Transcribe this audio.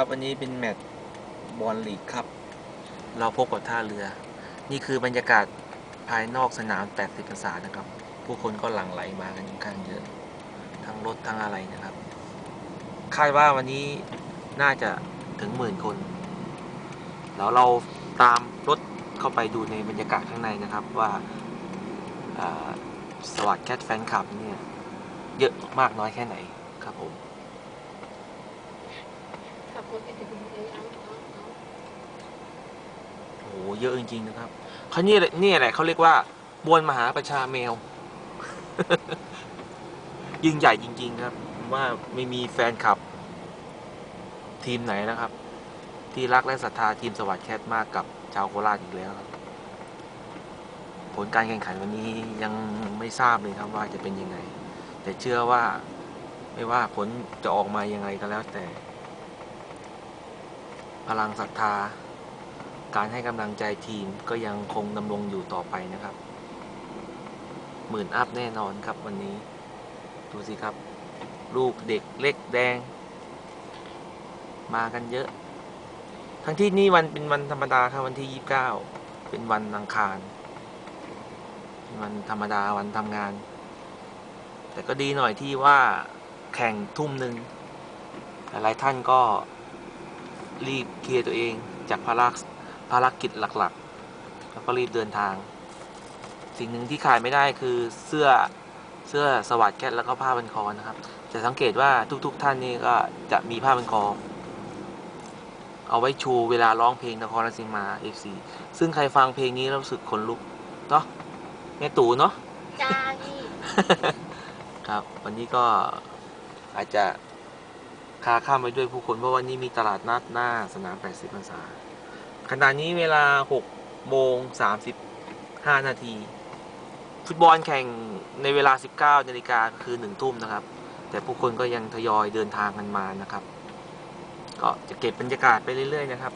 ครับวันนี้เป็นแมตช์บอลลีกครับ เราพบกับท่าเรือ นี่คือบรรยากาศภายนอกสนาม 80องศานะครับ ผู้คนก็หลั่งไหลมากันค่อนข้างเยอะ ทั้งรถทั้งอะไรนะครับ คาดว่าวันนี้น่าจะถึงหมื่นคน แล้วเราตามรถเข้าไปดูในบรรยากาศข้างในนะครับว่าอ่าสวัสดแคทแฟนคลับเนี่ยเยอะมากน้อยแค่ไหนครับผม ขับรถไปถึงเลยเอาเอาเอาโอ้โหเยอะจริงๆนะครับเขานี่แหละนี่แหละเขาเรียกว่าบวนมหาประชาเมลยิ่งใหญ่จริง ๆ ครับผมว่าไม่มีแฟนคลับ ทีมไหนนะครับ ที่รักและศรัทธาทีมสวัสดแคทมากกับชาวโคราชอีกแล้วครับ ผลการแข่งขันวันนี้ยังไม่ทราบเลยครับว่าจะเป็นยังไง แต่เชื่อว่าไม่ว่าผลจะออกมายังไงก็แล้วแต่ พลังศรัทธา การให้กำลังใจทีมก็ยังคงดำรงอยู่ต่อไปนะครับ หมื่นอัพแน่นอนครับวันนี้ ดูสิครับ ลูกเด็กเล็กแดง มากันเยอะ ทั้งที่นี่วันเป็นวันธรรมดาครับวันที่ยี่สิบเก้าเป็นวันอังคารเป็นวันธรรมดาวันทำงาน แต่ก็ดีหน่อยที่ว่าแข่งทุ่มหนึ่งหลายท่านก็ รีบเคลียร์ตัวเองจากภารกภารกิจหลักๆ แล้วก็รีบเดินทาง สิ่งหนึ่งที่ขายไม่ได้คือเสื้อเสื้อสวัสดแคทแล้วก็ผ้าพันคอนะครับ จะสังเกตว่าทุกๆ ท่านนี่ก็จะมีผ้าพันคอ เอาไว้ชูเวลาร้องเพลงนครราชสีมา FC ซึ่งใครฟังเพลงนี้แล้วรู้สึกขนลุกเนาะแม่ตู่เนาะจ้านี่ ครับ วันนี้ก็อาจจะ คาข้ามไปด้วยผู้คนเพราะวันนี้มีตลาดนัดหน้าสนาม 80พรรษาขณะนี้เวลา6โมง35 นาที ฟุตบอลแข่งในเวลา 19นาฬิกาคือ 1 ทุ่มนะครับ แต่ผู้คนก็ยังทยอยเดินทางกันมานะครับ ก็จะเก็บบรรยากาศไปเรื่อย ๆ นะครับ